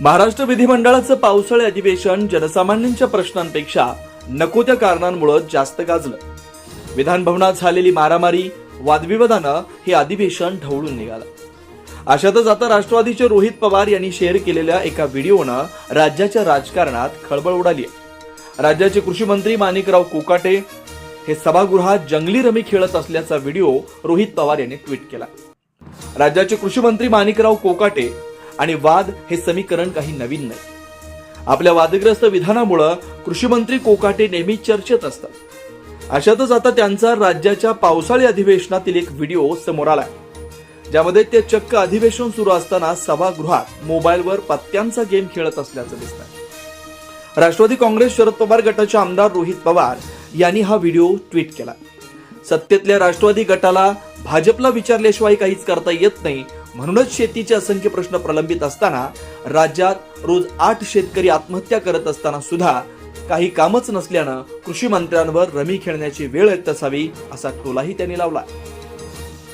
महाराष्ट्र विधिमंडळाचं पावसाळी अधिवेशन जनसामान्यांच्या प्रश्नांपेक्षा नको त्या कारणांमुळे जास्त गाजलं. विधानभवनात झालेली मारामारी वादविवादानं हे अधिवेशन ढवळून निघालं. अशातच आता राष्ट्रवादीचे रोहित पवार यांनी शेअर केलेल्या एका व्हिडिओनं राज्याच्या राजकारणात खळबळ उडाली आहे राज्याचे कृषी मंत्री माणिकराव कोकाटे हे सभागृहात जंगली रमी खेळत असल्याचा व्हिडिओ रोहित पवार यांनी ट्विट केला. राज्याचे कृषी मंत्री माणिकराव कोकाटे आणि वाद हे समीकरण काही नवीन नाही. आपल्या वादग्रस्त विधानामुळं कृषीमंत्री कोकाटे नेहमी चर्चेत असतात. अशातच आता त्यांचा राज्याच्या पावसाळी अधिवेशनातील एक व्हिडिओ समोर आलाय. ज्यामध्ये ते चक्क अधिवेशन सुरू असताना सभागृहात मोबाईलवर पत्त्यांचा गेम खेळत असल्याचं दिसतंय. राष्ट्रवादी काँग्रेस शरद पवार गटाचे आमदार रोहित पवार यांनी हा व्हिडिओ ट्विट केला. सत्तेतल्या राष्ट्रवादी गटाला भाजपला विचारल्याशिवाय काहीच करता येत नाही म्हणूनच शेतीचे असंख्य प्रश्न प्रलंबित असताना राज्यात रोज आठ शेतकरी आत्महत्या करत असताना सुद्धा काही कामच नसल्यानं कृषी मंत्र्यांवर रमी खेळण्याची वेळ येत असावी असा टोलाही त्यांनी लावला